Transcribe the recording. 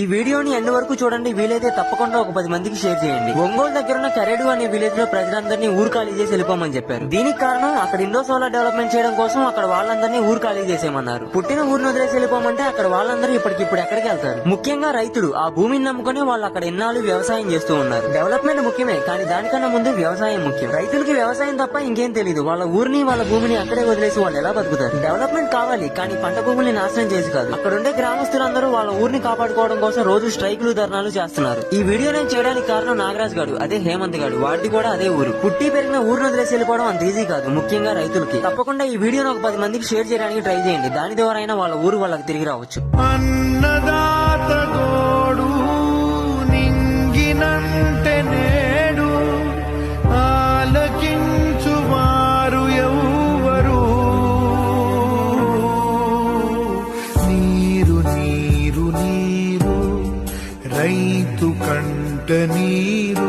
ఈ వీడియోని ఎండ్ వరకు చూడండి వీలైతే తప్పకుండా ఒక పది మందికి షేర్ చేయండి. ఒంగోలు దగ్గర ఉన్న కరేడు అనే విలేజ్లో ప్రజలందరినీ ఊరు ఖాళీ చేసి వెళ్ళిపోమని చెప్పారు. దీనికి కారణం అక్కడ ఇండో సోలార్ డెవలప్మెంట్ చేయడం కోసం అక్కడ వాళ్ళందరినీ ఊరు ఖాళీ చేసేయమన్నారు. పుట్టిన ఊరిని వదిలేసి వెళ్ళిపోమంటే అక్కడ వాళ్ళందరూ ఇప్పటికిప్పుడు ఎక్కడికి వెళ్తారు? ముఖ్యంగా రైతులు ఆ భూమిని నమ్ముకునే వాళ్ళు అక్కడ ఎన్నాళ్ళు వ్యవసాయం చేస్తూ ఉన్నారు. డెవలప్మెంట్ ముఖ్యమే కానీ దానికన్నా ముందు వ్యవసాయం ముఖ్యం. రైతులకి వ్యవసాయం తప్ప ఇంకేం తెలియదు వాళ్ళ ఊరిని వాళ్ళ భూమిని అక్కడే వదిలేసి వాళ్ళు ఎలా బతుకుతారు? డెవలప్మెంట్ కావాలి కానీ పంట భూముల్ని నాశనం చేసి కాదు. అక్కడ ఉండే గ్రామస్తులందరూ వాళ్ళ ఊరిని కాపాడుకోవడం కోసం రోజు స్ట్రైకులు ధర్నాలు చేస్తున్నారు. ఈ వీడియో నేను చేయడానికి కారణం నాగరాజ్ గారు అదే హేమంత్ గారు వాడిది కూడా అదే ఊరు. పుట్టి పెరిగిన ఊరు వదిలేసి వెళ్ళిపోవడం అంత ఈజీ కాదు ముఖ్యంగా రైతులకి. తప్పకుండా ఈ వీడియోను ఒక పది మందికి షేర్ చేయడానికి ట్రై చేయండి. దాని ద్వారా అయినా వాళ్ళ ఊరు వాళ్ళకి తిరిగి రావచ్చు. అన్నదాత గోడు నీరు రైతు కంట నీరు